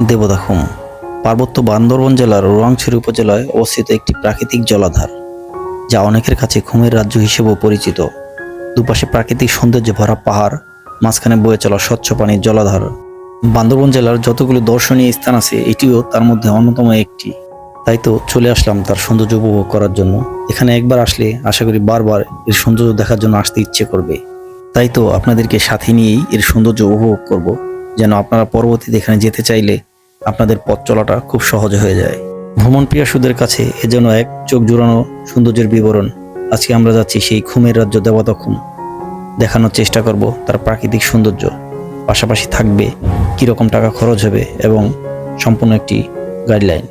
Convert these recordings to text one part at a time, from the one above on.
দেবদাখুম পার্বত্য বান্দরবন জেলার রোয়াংছড়ি উপজেলায় অবস্থিত একটি প্রাকৃতিক জলাধার, যা অনেকের কাছে ঘুমের রাজ্য হিসেবেও পরিচিত। দুপাশে প্রাকৃতিক সৌন্দর্যে ভরা পাহাড়, মাঝখানে বয়ে চলা স্বচ্ছ পানির জলাধার। বান্দরবন জেলার যতগুলো দর্শনীয় স্থান আছে, এটিও তার মধ্যে অন্যতম একটি। তাই তো চলে আসলাম তার সৌন্দর্য উপভোগ করার জন্য। এখানে একবার আসলে আশা করি বারবার এর সৌন্দর্য দেখার জন্য আসতে ইচ্ছে করবে। তাই তো আপনাদেরকে সাথে নিয়েই এর সৌন্দর্য উপভোগ করব। যেন আপনারা পরবর্তীতে এখানে যেতে চাইলে আপনাদের পথ চলাটা খুব সহজ হয়ে যায়। ভ্রমণ পিয়াসুদের কাছে এ যেন এক চোখ জুড়ানো সৌন্দর্যের বিবরণ। আজকে আমরা যাচ্ছি সেই খুমের রাজ্য দেবতাখুম দেখানোর চেষ্টা করব তার প্রাকৃতিক সৌন্দর্য। পাশাপাশি থাকবে কীরকম টাকা খরচ হবে এবং সম্পূর্ণ একটি গাইডলাইন।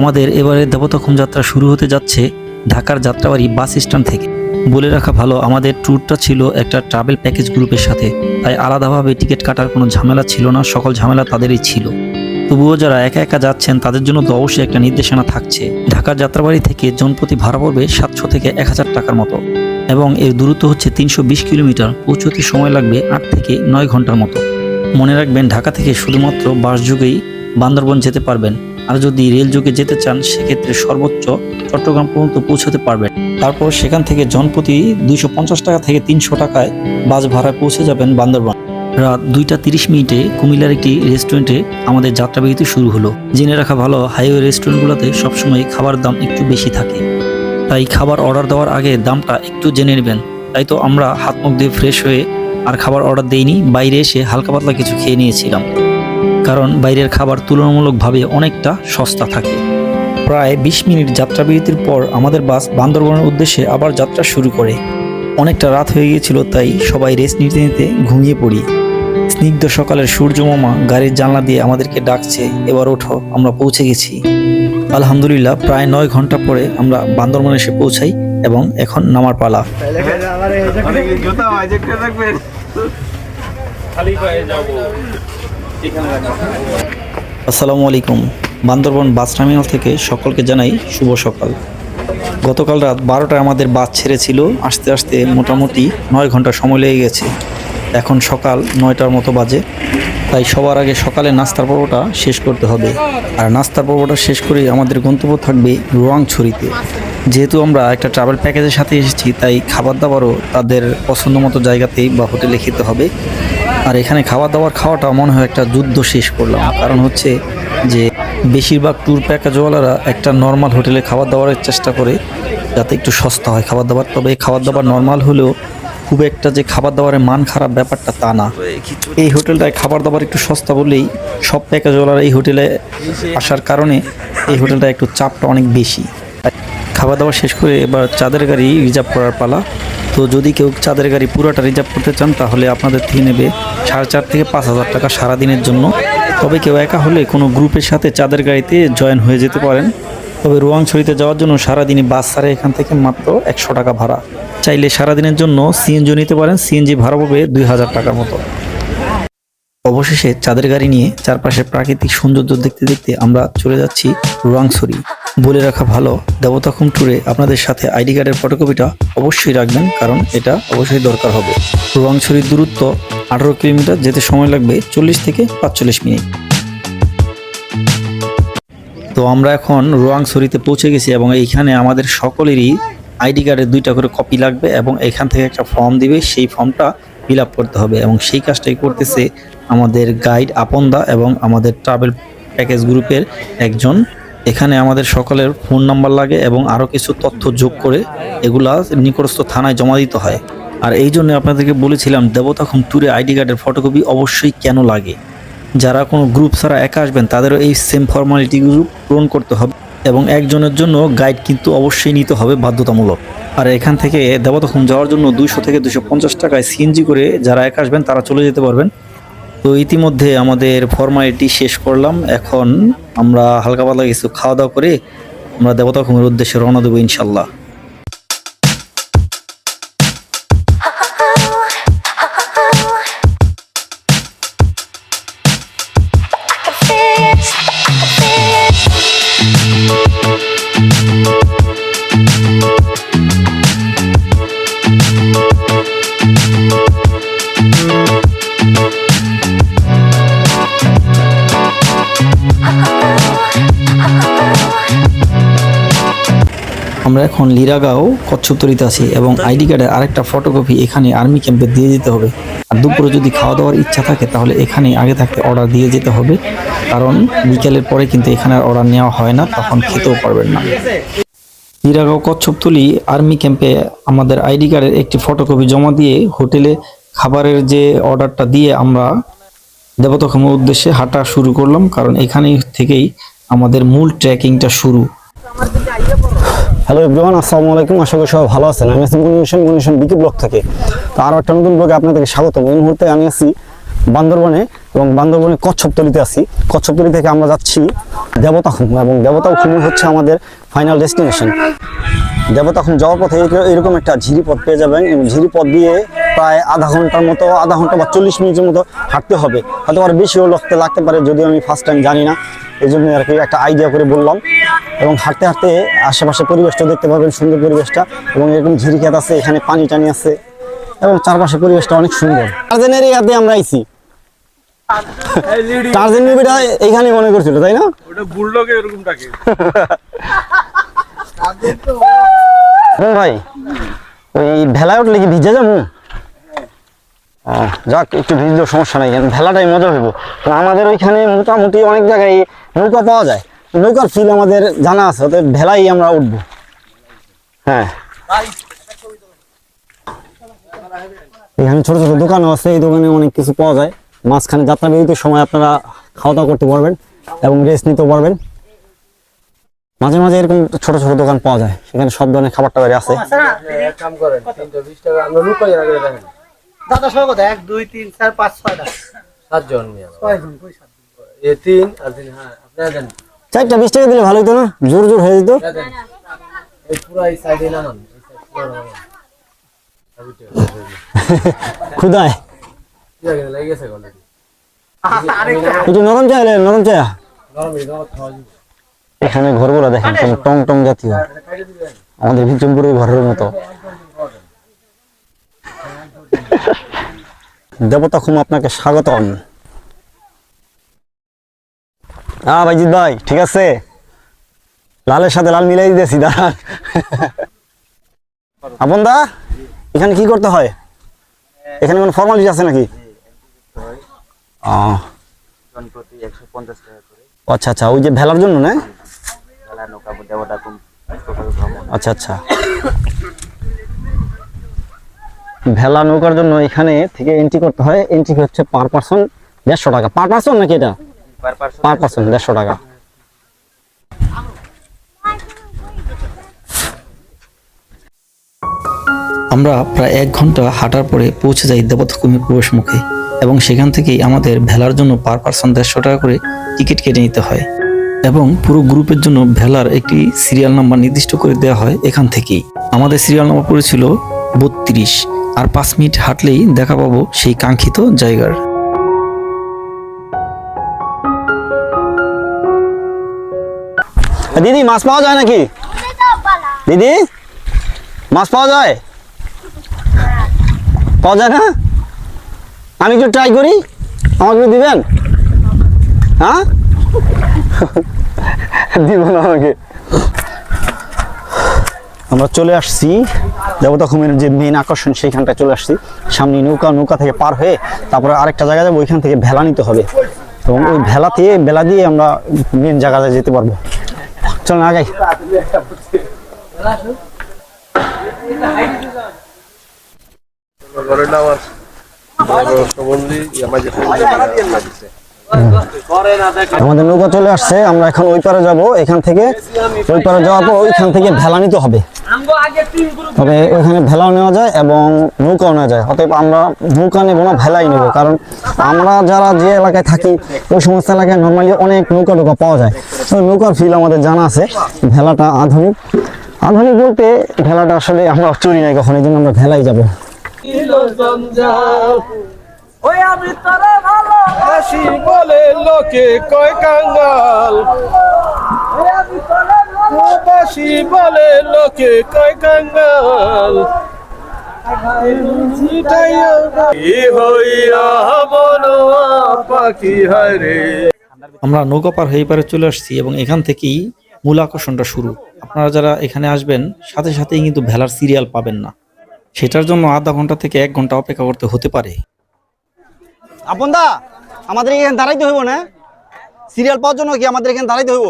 আমাদের এবারে দেবতাখুম যাত্রা শুরু হতে যাচ্ছে ঢাকার যাত্রাবাড়ি বাস স্ট্যান্ড থেকে। বলে রাখা ভালো, আমাদের ট্যুরটা ছিল একটা ট্রাভেল প্যাকেজ গ্রুপের সাথে, তাই আলাদাভাবে টিকিট কাটার কোনো ঝামেলা ছিল না, সকল ঝামেলা তাদেরই ছিল। তবুও যারা একা একা যাচ্ছেন, তাদের জন্য তো অবশ্যই একটা নির্দেশনা থাকছে। ঢাকার যাত্রাবাড়ি থেকে জনপ্রতি ভাড়া পড়বে সাতশো থেকে এক হাজার টাকার মতো, এবং এর দূরত্ব হচ্ছে তিনশো বিশ কিলোমিটার পৌঁছতে সময় লাগবে আট থেকে নয় ঘণ্টার মতো। মনে রাখবেন, ঢাকা থেকে শুধুমাত্র বাস যুগেই বান্দরবন যেতে পারবেন। আর যদি রেল যোগে যেতে চান, সেক্ষেত্রে সর্বোচ্চ চট্টগ্রাম পর্যন্ত পৌঁছতে পারবেন। তারপর সেখান থেকে জনপ্রতি দুইশো পঞ্চাশ টাকা থেকে তিনশো টাকায় বাস ভাড়ায় পৌঁছে যাবেন বান্দরবান। রাত দুইটা তিরিশ মিনিটে কুমিল্লার একটি রেস্টুরেন্টে আমাদের যাত্রাবিরতি শুরু হলো। জেনে রাখা ভালো, হাইওয়ে রেস্টুরেন্টগুলোতে সবসময় খাবার দাম একটু বেশি থাকে। তাই খাবার অর্ডার দেওয়ার আগে দামটা একটু জেনে নেবেন। তাই তো আমরা হাত মুখ দিয়ে ফ্রেশ হয়ে আর খাবার অর্ডার দেইনি, বাইরে এসে হালকা পাতলা কিছু খেয়ে নিয়েছিলাম। কারণ বাইরের খাবার তুলনামূলকভাবে অনেকটা সস্তা থাকে। প্রায় বিশ মিনিট যাত্রা বিরতির পর আমাদের বাস বান্দরবনের উদ্দেশ্যে আবার যাত্রা শুরু করে। অনেকটা রাত হয়ে গিয়েছিল, তাই সবাই রেস্ট নিতে নিতে ঘুমিয়ে পড়ি। স্নিগ্ধ সকালের সূর্য মামা গাড়ির জানলা দিয়ে আমাদেরকে ডাকছে, এবার ওঠো, আমরা পৌঁছে গেছি। আলহামদুলিল্লাহ, প্রায় নয় ঘণ্টা পরে আমরা বান্দরবনে এসে পৌঁছাই এবং এখন নামার পালা। খালি পায়ে যাব। আসসালামু আলাইকুম। বান্দরবন বাস টার্মিনাল থেকে সকলকে জানাই শুভ সকাল। গতকাল রাত বারোটায় আমাদের বাস ছেড়েছিল। আসতে আসতে মোটামুটি নয় ঘণ্টা সময় লেগে গেছে। এখন সকাল নয়টার মতো বাজে। তাই সবার আগে সকালে নাস্তার পর্বটা শেষ করতে হবে। আর নাস্তার পর্বটা শেষ করে আমাদের গন্তব্য থাকবে রোয়াংছড়িতে। যেহেতু আমরা একটা ট্রাভেল প্যাকেজের সাথে এসেছি, তাই খাবার দাবারও তাদের পছন্দ মতো জায়গাতেই বা হোটেলে খেতে হবে। আর এখানে খাবার দাবার খাওয়াটা মনে হয় একটা যুদ্ধ শেষ করলাম। কারণ হচ্ছে যে বেশিরভাগ ট্যুর প্যাকেজওয়ালারা একটা নর্মাল হোটেলে খাবার দাবারের চেষ্টা করে যাতে একটু সস্তা হয় খাবার দাবার তবে খাবার দাবার নর্মাল হলেও খুব একটা যে খাবার দাবারের মান খারাপ ব্যাপারটা তা না। এই হোটেলটায় খাবার দাবার একটু সস্তা বললেই সব প্যাকেজওয়ালারা এই হোটেলে আসার কারণে এই হোটেলটা একটু চাপটা অনেক বেশি। খাবার দাবার শেষ করে এবার চাঁদের গাড়ি রিজার্ভ করার পালা। তো যদি কেউ চাঁদের গাড়ি পুরোটা রিজার্ভ করতে চান, তাহলে আপনাদের থেকে নেবে সাড়ে চার থেকে পাঁচ হাজার টাকা সারাদিনের জন্য। তবে কেউ একা হলে কোনো গ্রুপের সাথে চাঁদের গাড়িতে জয়েন হয়ে যেতে পারেন। তবে রোয়াংছড়িতে যাওয়ার জন্য সারাদিনই বাস ছাড়ে এখান থেকে মাত্র একশো টাকা ভাড়া। চাইলে সারাদিনের জন্য সিএনজি নিতে পারেন। সিএনজি ভাড়া পড়বে দুই হাজার টাকার মতো। অবশেষে চাঁদের গাড়ি নিয়ে চারপাশে প্রাকৃতিক সৌন্দর্য দেখতে দেখতে আমরা চলে যাচ্ছি রোয়াংছড়ি। বলে রাখা ভালো দেবতাখুম ট্যুরে আপনাদের সাথে আইডি কার্ডের ফটোকপিটা অবশ্যই রাখবেন, কারণ এটা অবশ্যই দরকার হবে। রোয়াংছড়ির দূরত্ব আঠারো কিলোমিটার যেতে সময় লাগবে চল্লিশ থেকে পাঁচচল্লিশ মিনিট। তো আমরা এখন রোয়াংছড়িতে পৌঁছে গেছি এবং এইখানে আমাদের সকলেরই আইডি কার্ডের দুইটা করে কপি লাগবে এবং এখান থেকে একটা ফর্ম দিবে, সেই ফর্মটা ফিল করতে হবে এবং সেই কাজটাই করতেছে আমাদের গাইড আপনদা এবং আমাদের ট্রাভেল প্যাকেজ গ্রুপের একজন এখানে আমাদের সকলের ফোন নাম্বার লাগে এবং আরও কিছু তথ্য যোগ করে এগুলা নিকটস্থ থানায় জমা দিতে হয়। আর এই জন্য আপনাদেরকে বলেছিলাম দেবতাখুম ট্যুরে আইডি কার্ডের ফটোকপি অবশ্যই কেন লাগে? যারা কোনো গ্রুপ ছাড়া একা আসবেন, তাদেরও এই সেম ফর্মালিটিগুলো পূরণ করতে হবে এবং একজনের জন্য গাইড কিন্তু অবশ্যই নিতে হবে বাধ্যতামূলক। আর এখান থেকে দেবতাখুম যাওয়ার জন্য দুইশো থেকে দুশো টাকায় সিএনজি করে যারা একা আসবেন, তারা চলে যেতে পারবেন। তো ইতিমধ্যে আমাদের ফর্মালিটি শেষ করলাম। এখন আমরা হালকা পাতলা কিছু খাওয়া দাওয়া করে আমরা দেবতা দেবতাখুমের উদ্দেশ্যে রওনা দেবো ইনশাল্লাহ। আমরা এখন লিরাগাঁও কচ্ছপতরিতে আছি এবং আইডি কার্ডের আরেকটা ফটোকপি এখানে আর্মি ক্যাম্পে দিয়ে যেতে হবে। আর দুপুরে যদি খাওয়া দাওয়ার ইচ্ছা থাকে, তাহলে এখানে আগে থাকতে অর্ডার দিয়ে যেতে হবে। কারণ বিকেলের পরে কিন্তু এখানে অর্ডার নেওয়া হয় না, তখন খেতেও পারবেন না। লিরাগাঁও, কচ্ছপতলি আর্মি ক্যাম্পে আমাদের আইডি কার্ডের একটি ফটোকপি জমা দিয়ে হোটেলে খাবারের যে অর্ডারটা দিয়ে আমরা দেবতখমের উদ্দেশ্যে হাঁটা শুরু করলাম। কারণ এখানে থেকেই আমাদের মূল ট্রেকিংটা শুরু। হ্যালো এভরিওয়ান আসসালামু আলাইকুম। আশা করি সবাই ভালো আছেন। আমি আছি মনিশন মনিশন বিকি ব্লক থেকে। তো আরও একটা নতুন ব্লগে আপনাদেরকে স্বাগতম এই মুহূর্তে আমি আছি বান্দরবনে এবং বান্দরবনে কচ্ছপতলিতে আছি। কচ্ছপতলি থেকে আমরা যাচ্ছি দেবতাখুম এবং দেবতাখুম হচ্ছে আমাদের ফাইনাল ডেস্টিনেশন দেবতাখুম যাওয়ার পথে এরকম একটা ঝিরি পথ পেয়ে যাবেন এবং ঝিরি পথ দিয়ে প্রায় আধা ঘণ্টার মতো আধা ঘণ্টা বা চল্লিশ মিনিটের মতো হাঁটতে হবে। হয়তো আর বেশিও লাগতে লাগতে পারে যদিও আমি ফার্স্ট টাইম জানি না। এই জন্য আর কি একটা আইডিয়া করে বললাম। এবং হাঁটতে হাঁটতে আশেপাশে পরিবেশটা দেখতে পাবেন সুন্দর পরিবেশটা। এবং এরকম ঝিরিখাত আছে এখানে পানি টানি আছে। এবং চারপাশে পরিবেশটা অনেক সুন্দর। টার্জেনের এই হাতে আমরা আইছি। টার্জেন মুভিটা এইখানে মনে করছিল তাই না? ওটা বুলডগে এরকম ডাকে ভাই ওই ভেলায় উঠলে কি ভিজে যাব? যাক, একটু ভিজলেও সমস্যা নাই ভেলাটাই মজা হইব। আমাদের ওইখানে মোটামুটি অনেক জায়গায় নৌকা পাওয়া যায়। নৌকার ফিল আমাদের জানা আছে, অতএব ভেলাই আমরা উঠবো। হ্যাঁ। এখানে ছোট ছোট দোকানও আছে, এই দোকানে অনেক কিছু পাওয়া যায়। মাঝখানে যাত্রা বিরতির সময় আপনারা খাওয়া দাওয়া করতে পারবেন এবং রেস্ট নিতেও পারবেন। মাঝে মাঝে এরকম ছোট ছোট দোকান পাওয়া যায়, সেখানে সব ধরনের খাবার টাবার আছে দাদা সব কথা এক দুই তিন চার পাঁচ ছয়টা। সাতজন নিয়ে ছয়জন কই সাত এ তিন আর তিন হ্যাঁ আপনারা দেন চারটা বিশ টাকা দিলে ভালো হতো না? জোর জোর হয়ে যেত? এই পুরো এই সাইডে নামান পুরো নামান খুদায়। একটু নরম নরম এখানে ঘরগুলো দেখেন টং টং জাতীয়। আমাদের ভিচমপুরের ঘরের মতো। দেবতা খুম আপনাকে স্বাগতম। হ্যাঁ ভাইজিৎ ভাই ঠিক আছে? লালের সাথে লাল মিলাই দিতেছি দাঁড়ান। আপন দা এখানে কি করতে হয়? এখানে কোনো ফর্মালিটি আছে নাকি? আচ্ছা আচ্ছা ওই যে ভেলার জন্য না? আচ্ছা আচ্ছা। ভেলা নৌকার জন্য এখানে থেকে এন্ট্রি করতে হয়। এন্ট্রি হচ্ছে পার পার্সন দেড়শো টাকা। পার পার্সন নাকি এটা? পার পার্সন দেড়শো টাকা। আমরা প্রায় এক ঘণ্টা হাঁটার পরে পৌঁছে যাই দেবতকুমির প্রবেশ মুখে এবং সেখান থেকেই আমাদের ভেলার জন্য পার পার্সন দেড়শো টাকা করে টিকিট কেটে নিতে হয় এবং পুরো গ্রুপের জন্য ভেলার একটি সিরিয়াল নাম্বার নির্দিষ্ট করে দেওয়া হয় এখান থেকেই। আমাদের সিরিয়াল নাম্বার পড়েছিল বত্রিশ। আর পাঁচ মিনিট হাঁটলেই দেখা পাবো সেই কাঙ্ক্ষিত জায়গার। দিদি, মাছ পাওয়া যায় নাকি? দিদি, মাছ পাওয়া যায়? পাওয়া যায় না? আমি একটু ট্রাই করি। আমাকে দিবেন? হ্যাঁ? দিব না আমাকে। আমরা চলে আসছি। দেবতা খুমের যে মেন আকর্ষণ সেইখানটায় চলে আসছি। সামনে নৌকা নৌকা থেকে পার হয়ে তারপরে আরেকটা জায়গা যাব, ওইখান থেকে ভেলা নিতে হবে। এবং ওই ভেলা দিয়ে বেলা দিয়ে আমরা মেন জায়গায় যেতে পারব। চল না আগাই আমার আমাদের নৌকা চলে আসছে, আমরা এখন ওই পারে যাব, এখান থেকে ওই পারে যাওয়ার পর ওইখান থেকে ভেলা নিতে হবে। তবে ওইখানে ভেলাও নেওয়া যায় এবং নৌকাও নেওয়া যায়। অতএব আমরা নৌকা নেব না, ভেলাই নেব। কারণ আমরা যারা যে এলাকায় থাকি, ওই সমস্ত এলাকায় নর্মালি অনেক নৌকা নৌকা পাওয়া যায়। তো নৌকার ফিল আমাদের জানা আছে, ভেলাটা আধুনিক। আধুনিক বলতে ভেলাটা আসলে আমরা চুরি নাই কখন, এই জন্য আমরা ভেলাই যাব। ওই আমি তোরে ভালো হাসি বলে লোকে কয় কাঙ্গাল ওই আমি তোরে ভালো বলে লোকে কয় কাঙ্গাল আমরা নৌকা পার হয়ে পারে চলে আসছি এবং এখান থেকেই মূল আকর্ষণটা শুরু। আপনারা যারা এখানে আসবেন সাথে সাথেই কিন্তু ভেলার সিরিয়াল পাবেন না। সেটার জন্য আধা ঘণ্টা থেকে এক ঘণ্টা অপেক্ষা করতে হতে পারে। আপন দা আমাদের এখানে দাঁড়াইতে হইব না। সিরিয়াল পাওয়ার জন্য কি আমাদের এখানে দাঁড়াইতে হইব?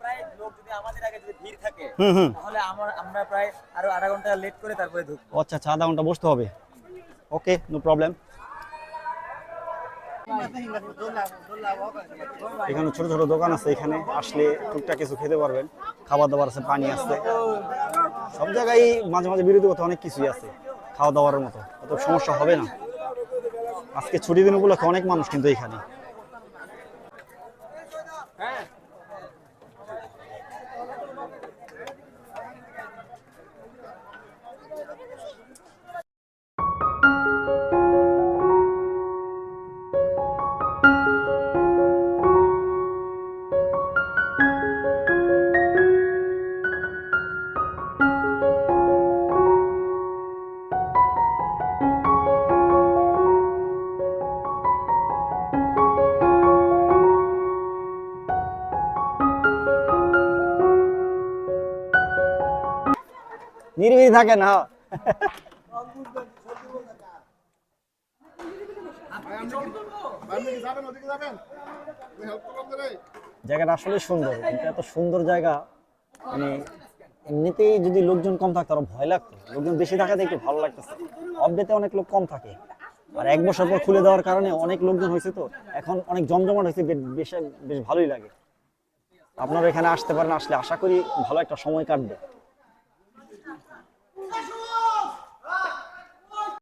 প্রায় লোক যদি আমাদের আগে যদি ভিড় থাকে হুম হুম। তাহলে আমরা আমরা প্রায় আরও আধা ঘণ্টা লেট করে তারপরে ঢুকবো। আচ্ছা আচ্ছা আধা ঘণ্টা বসতে হবে। ওকে নো প্রবলেম এখানে ছোট ছোট দোকান আছে এখানে আসলে টুকটাক কিছু খেতে পারবেন। খাবার দাবার আছে পানি আছে। সব জায়গায় মাঝে মাঝে বিরতি করতে অনেক কিছুই আছে খাওয়া দাওয়ার মতো। অত সমস্যা হবে না। আজকে ছুটি দিন উপলক্ষে অনেক মানুষ কিন্তু এখানে নিরিবিলি থাকে না। জায়গাটা আসলে সুন্দর, কিন্তু এত সুন্দর জায়গা মানে এমনিতেই যদি লোকজন কম থাকতো, আরও ভয় লাগতো। লোকজন বেশি থাকাতে একটু ভালো লাগতেছে। অফডেতে অনেক লোক কম থাকে। আর এক বছর পর খুলে দেওয়ার কারণে অনেক লোকজন হয়েছে তো, এখন অনেক জমজমাট হয়েছে বেশ বেশ ভালোই লাগে। আপনারা এখানে আসতে পারেন, আসলে আশা করি ভালো একটা সময় কাটবে।